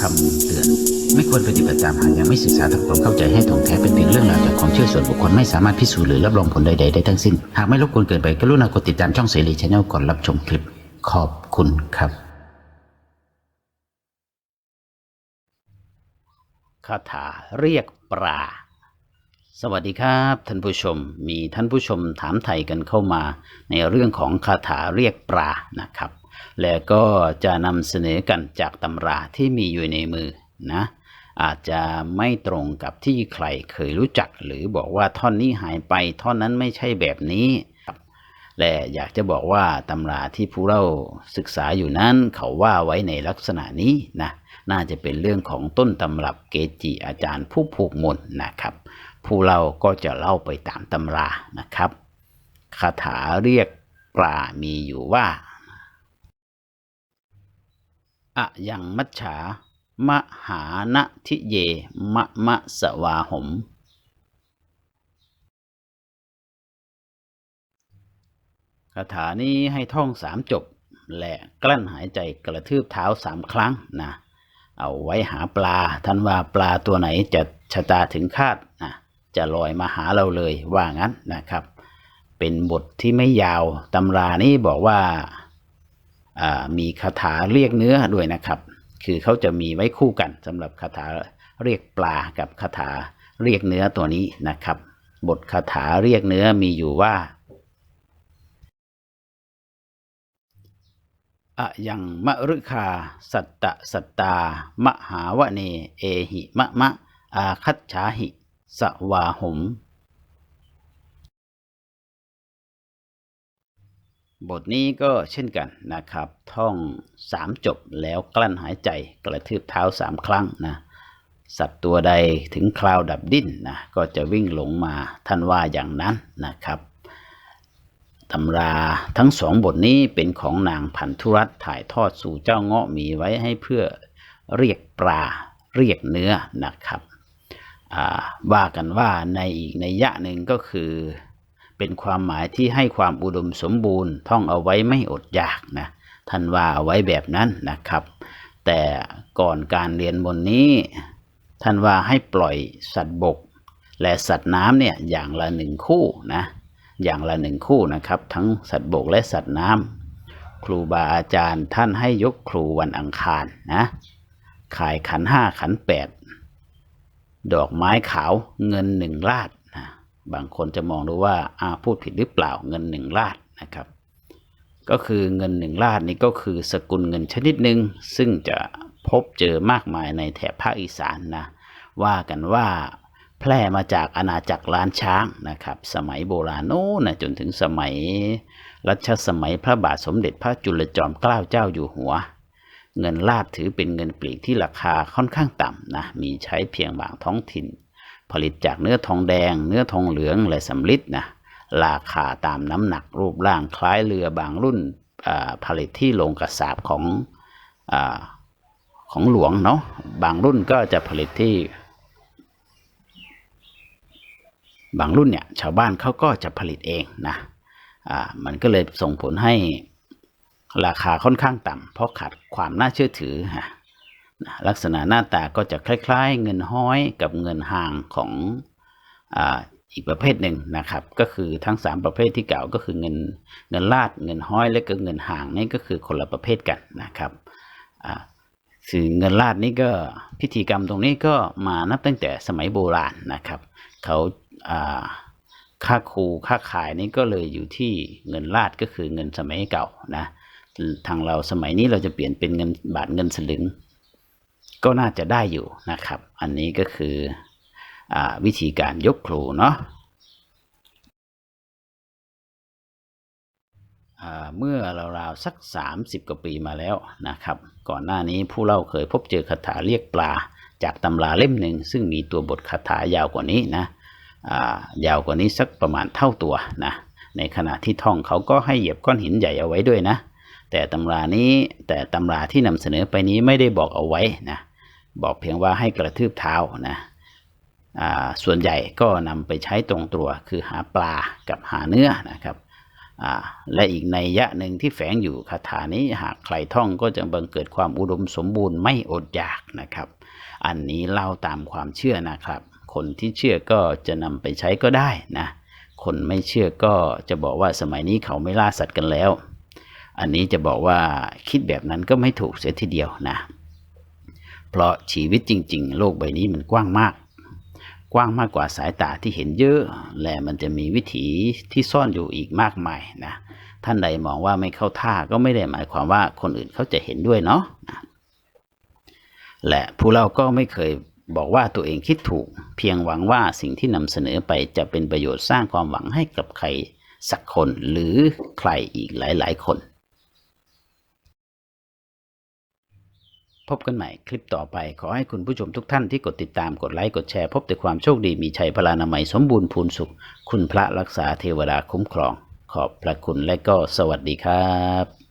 คำเตือน ไม่ควรปฏิบัติตามหากยังไม่ศึกษาทำความเข้าใจให้ถ่องแท้เป็นเพียงเรื่องราวจากความเชื่อส่วนบุคคลไม่สามารถพิสูจน์หรือรับรองผลใดๆได้ทั้งสิ้น หากไม่รบกวนเกินไปกรุณากดติดตามช่องเสรีชาแนลก่อนรับชมคลิป ขอบคุณครับ คาถาเรียกปลา สวัสดีครับท่านผู้ชม มีท่านผู้ชมถามไทยกันเข้ามา ในเรื่องของคาถาเรียกปลานะครับ และก็จะนำเสนอกันจากตำราที่มีอยู่ในมือนะ อาจจะไม่ตรงกับที่ใครเคยรู้จัก หรือบอกว่าท่อนนี้หายไปท่อนนั้นไม่ใช่แบบนี้ และอยากจะบอกว่าตำราที่ผู้เราศึกษาอยู่นั้น เขาว่าไว้ในลักษณะนี้นะน่าจะเป็นเรื่องของต้นตำรับเกจิอาจารย์ผู้ผูกมนนะครับ ผู้เราก็จะเล่าไปตามตำรานะครับคาถาเรียกปลามีอยู่ว่าอะยังมัจฉามหานะทิเยมะมะสวาหม คาถานี้ให้ท่องสามจบ และกลั้นหายใจกระทืบเท้าสามครั้งนะเอาไว้หาปลาท่านว่าปลาตัวไหนจะชะตาถึงคาดนะจะลอยมาหาเราเลยว่างั้นนะครับ เป็นบทที่ไม่ยาวตำรานี้บอกว่าอ่ามีคาถาเรียกเนื้อด้วยนะครับ คือเขาจะมีไว้คู่กันสำหรับคาถาเรียกปลากับคาถาเรียกเนื้อตัวนี้นะครับ บทคาถาเรียกเนื้อมีอยู่ว่า อะยังมะรุคา สัตตะสัตตา มหาวะเน เอหิมะมะ อาคัจฉาหิ สวาหม บทนี้ก็เช่นกันนะครับ ท่องสามจบแล้วกลั้นหายใจกระทืบเท้าสามครั้งนะสัตว์ตัวใดถึงคราวดับดิ้นนะก็จะวิ่งหลงมาท่านว่าอย่างนั้นนะครับ ตำราทั้งสองบทนี้เป็นของนางพันธุรัตถ่ายทอดสู่เจ้าเงาะมีไว้ให้เพื่อเรียกปลาเรียกเนื้อนะครับว่ากันว่าในอีกในยะหนึ่งก็คือ เป็นความหมายที่ให้ความอุดมสมบูรณ์ ท่องเอาไว้ไม่อดอยากนะท่านว่าเอาไว้แบบนั้นนะครับ แต่ก่อนการเรียนบนนี้ ท่านว่าให้ปล่อยสัตว์บก และสัตว์น้ำเนี่ยอย่างละหนึ่งคู่นะ อย่างละหนึ่งคู่นะครับ ทั้งสัตว์บกและสัตว์น้ำครูบาอาจารย์ท่านให้ยกครูวันอังคารนะขายขันห้าขันแปดดอกไม้ขาวเงินหนึ่งลาดนะบางคนจะมองดูว่าอาพูดผิดหรือเปล่าเงินหนึ่งลาดนะครับ ก็คือเงินหนึ่งลาดนี่ก็คือสกุลเงินชนิดหนึ่งซึ่งจะพบเจอมากมายในแถบภาคอีสานนะว่ากันว่า แพร่มาจากอาณาจักรล้านช้างนะครับ สมัยโบราณโน้นะจนถึงสมัย รัชสมัยพระบาทสมเด็จพระจุลจอมเกล้าเจ้าอยู่หัว เงินลาดถือเป็นเงินปลีกที่ราคาค่อนข้างต่ำนะมีใช้เพียงบางท้องถิ่น ผลิตจากเนื้อทองแดง เนื้อทองเหลืองและสำลิดนะราคาตามน้ำหนักรูปร่างคล้ายเรือบางรุ่นผลิตที่โรงกระสาบของอของหลวงเนาะบางรุ่นก็จะผลิตที่ บางรุ่นเนี่ยชาวบ้านเขาก็จะผลิตเองนะอ่ามันก็เลยส่งผลให้ราคาค่อนข้างต่ำเพราะขาดความน่าเชื่อถือฮะลักษณะหน้าตาก็จะคล้ายๆ เงินห้อยกับเงินห่างของอาอีกประเภทหนึ่งนะครับ ก็คือทั้งสามประเภทที่กล่าวก็คือเงินเงินลาดเงินห้อยและก็เงินห่างนี่ก็คือคนละประเภทกันนะครับอ่าคือเงินลาดนี่ก็พิธีกรรมตรงนี้ก็มานับตั้งแต่สมัยโบราณนะครับ เขา ค่าครูค่าขายนี่ก็เลยอยู่ที่เงินลาดก็คือเงินสมัยเก่านะทางเราสมัยนี้เราจะเปลี่ยนเป็นเงินบาทเงินสลึง ก็น่าจะได้อยู่นะครับ อันนี้ก็คืออวิธีการยกครูเนาะเมื่อราวๆสัก 30 กว่าปีมาแล้วนะครับ ก่อนหน้านี้ผู้เล่าเคยพบเจอคาถาเรียกปลาจากตำราเล่มหนึ่งซึ่งมีตัวบทคาถายาวกว่านี้นะ ยาวกว่านี้สักประมาณเท่าตัวนะในขณะที่ท่องเขาก็ให้เหยียบก้อนหินใหญ่เอาไว้ด้วยนะ แต่ตำรานี้แต่ตำราที่นำเสนอไปนี้ไม่ได้บอกเอาไว้นะบอกเพียงว่าให้กระทืบเท้านะาส่วนใหญ่ก็นำไปใช้ตรงตัวคือหาปลากับหาเนื้อนะครับและอีกในยะหนึ่งที่แฝงอยู่คาถานี้หากใครท่องก็จะบังเกิดความอุดมสมบูรณ์ไม่อดอยากนะครับ อันนี้เล่าตามความเชื่อนะครับ คนที่เชื่อก็จะนำไปใช้ก็ได้นะคนไม่เชื่อก็จะบอกว่าสมัยนี้เขาไม่ล่าสัตว์กันแล้ว อันนี้จะบอกว่าคิดแบบนั้นก็ไม่ถูกเสียทีเดียวนะ เพราะชีวิตจริง ๆ โลกใบนี้มันกว้างมาก กว้างมากกว่าสายตาที่เห็นเยอะ และมันจะมีวิถีที่ซ่อนอยู่อีกมากมายนะ ท่านใดมองว่าไม่เข้าท่าก็ไม่ได้หมายความว่าคนอื่นเขาจะเห็นด้วยเนาะและผู้เล่าก็ไม่เคย บอกว่าตัวเองคิดถูก เพียงหวังว่าสิ่งที่นำเสนอไปจะเป็นประโยชน์สร้างความหวังให้กับใครสักคนหรือใครอีกหลาย ๆ คน พบกันใหม่คลิปต่อไป ขอให้คุณผู้ชมทุกท่านที่กดติดตามกดไลค์กดแชร์ พบแต่ความโชคดีมีชัยพลานามัยสมบูรณ์พูนสุข คุณพระรักษาเทวดาคุ้มครอง ขอบพระคุณและก็สวัสดีครับ